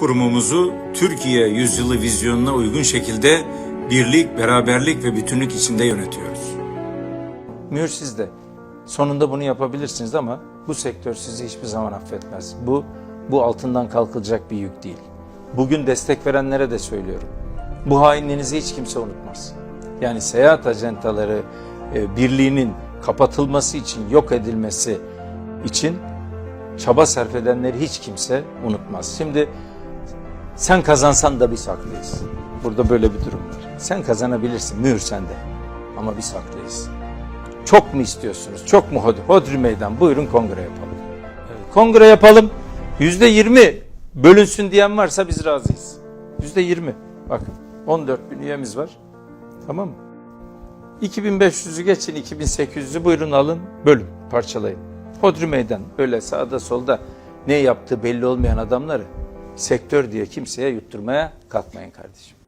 kurumumuzu Türkiye yüzyılı vizyonuna uygun şekilde birlik, beraberlik ve bütünlük içinde yönetiyoruz. Mühür sizde. Sonunda bunu yapabilirsiniz ama bu sektör sizi hiçbir zaman affetmez. Bu bu altından kalkılacak bir yük değil. Bugün destek verenlere de söylüyorum. Bu hainliğinizi hiç kimse unutmaz. Yani seyahat ajantaları e, birliğinin kapatılması için, yok edilmesi için çaba sarf edenleri hiç kimse unutmaz. Şimdi sen kazansan da biz haklıyız. Burada böyle bir durum var. Sen kazanabilirsin, mühür sende. Ama biz haklıyız. Çok mu istiyorsunuz? Çok mu hodri, hodri meydan? Buyurun kongre yapalım. Evet, Kongre yapalım. Yüzde yirmi bölünsün diyen varsa biz razıyız. Yüzde yirmi. Bakın 14 bin üyemiz var. Tamam mı? 2500'ü geçin 2800'ü buyurun alın bölün parçalayın. Hodri meydan öyle sağda solda ne yaptığı belli olmayan adamları sektör diye kimseye yutturmaya kalkmayın kardeşim.